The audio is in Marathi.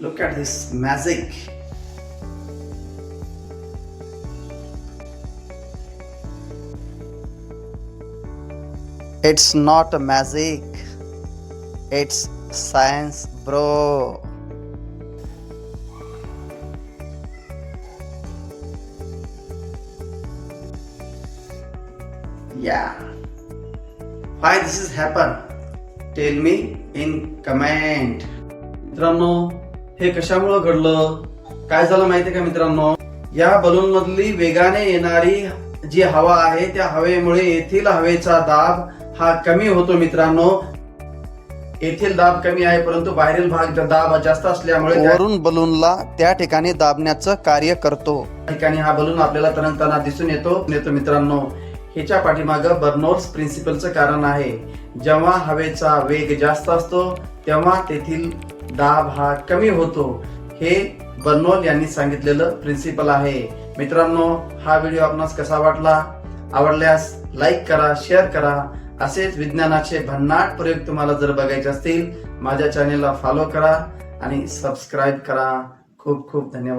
Look at this magic. It's not a magic. It's science, bro. Yeah. Why this has happened? Tell me in comment. मित्रांनो हे कशामुळं घडलं? काय झालं माहितीये का मित्रांनो? या बलून मधली वेगाने येणारी जी हवा आहे त्या हवेमुळे येथील हवेचा दाब हा कमी होतो मित्रांनो. येथील दाब कमी आहे परंतु बाहेरील भाग दाब जास्त असल्यामुळे वरून बलूनला त्या ठिकाणी दाबण्याचं कार्य करतो. ठिकाणी हा बलून आपल्याला तरंगताना दिसून येतो येतो मित्रांनो. ह्याच्या पाठीमागं बर्नोल्स प्रिन्सिपलचं कारण आहे. जेव्हा हवेचा वेग जास्त असतो तेव्हा तेथील दाब हा कमी होतो. हे बर्नोल यांनी सांगितलेलं प्रिन्सिपल आहे. मित्रांनो हा व्हिडिओ आपणास कसा वाटला? आवडल्यास लाईक करा शेअर करा. असेच विज्ञानाचे भन्नाट प्रयोग तुम्हाला जर बघायचे असतील माझ्या चॅनेलला फॉलो करा आणि सबस्क्राईब करा. खूप खूप धन्यवाद.